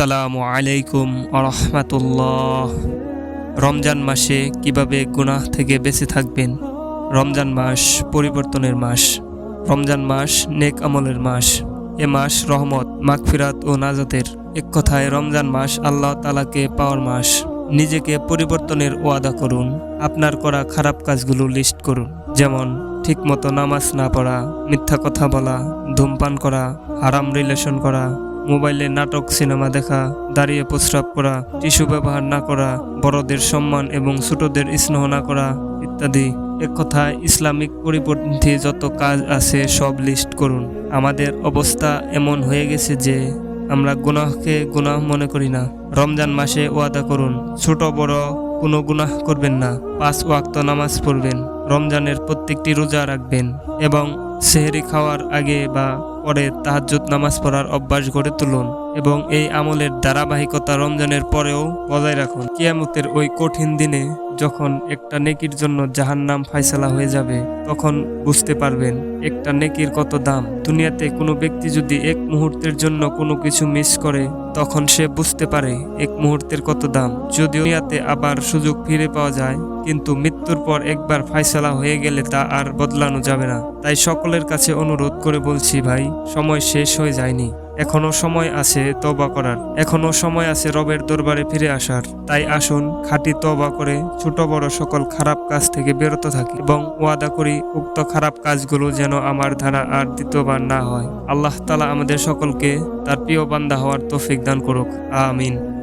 আসসালামু আলাইকুম আরহামাতুল্লাহ রমজান মাসে কীভাবে গুনাহ থেকে বেঁচে থাকবেন? রমজান মাস পরিবর্তনের মাস। রমজান মাস নেক আমলের মাস। এ মাস রহমত, মাগফিরাত ও নাজাতের এক কথায় রমজান মাস আল্লাহ তালাকে পাওয়ার মাস। নিজেকে পরিবর্তনের ওয়াদা করুন। আপনার করা খারাপ কাজগুলো লিস্ট করুন। যেমন ঠিকমতো নামাজ না পড়া, মিথ্যা কথা বলা, ধূমপান করা, হারাম রিলেশন করা মোবাইলে নাটক, সিনেমা দেখা, দাঁড়িয়ে প্রস্রাব করা, টিস্যু ব্যবহার না করা, বড়দের সম্মান এবং ছোটদের স্নেহ না করা ইত্যাদি। এক কথায়, ইসলামিক পরিপন্থী যত কাজ আছে সব লিস্ট করুন। আমাদের অবস্থা এমন হয়ে গেছে যে আমরা গুনাহকে গুনাহ মনে করি না। রমজান মাসে ওয়াদা করুন, ছোট বড় কোনো গুনাহ করবেন না। পাঁচ ওয়াক্ত নামাজ পড়বেন, রমজানের প্রত্যেকটি রোজা রাখবেন এবং সেহরি খাওয়ার আগে বা পরে তাহাজুদ নামাজ পড়ার অভ্যাস গড়ে তুলুন এবং এই আমলের ধারাবাহিকতা রমজানের পরেও বজায় রাখুন। কিয়ামতের ওই কঠিন দিনে যখন একটা নেকির জন্য জাহান নাম ফাইসলা হয়ে যাবে, তখন বুঝতে পারবেন একটা নেকির কত দাম। দুনিয়াতে কোনো ব্যক্তি যদি এক মুহূর্তের জন্য কোনো কিছু মিস করে তখন সে বুঝতে পারে এক মুহূর্তের কত দাম। যদিও ইয়াতে আবার সুযোগ ফিরে পাওয়া যায়, কিন্তু মৃত্যুর পর একবার ফাইসলা হয়ে গেলে তা আর বদলানো যাবে না। তাই সকলের কাছে অনুরোধ করে বলছি ভাই, সময় শেষ হয়ে যায়নি। এখনও সময় আছে তবা করার। এখনও সময় আছে রবের দরবারে ফিরে আসার। তাই আসুন, খাঁটি তবা করে ছোট বড় সকল খারাপ কাজ থেকে বিরত থাকি এবং ওয়াদা করি উক্ত খারাপ কাজগুলো যেন আমার ধারা আর দ্বিতীয়বার না হয়। আল্লাহ তালা আমাদের সকলকে তার প্রিয় বান্দা হওয়ার তৌফিক দান করুক। আমিন।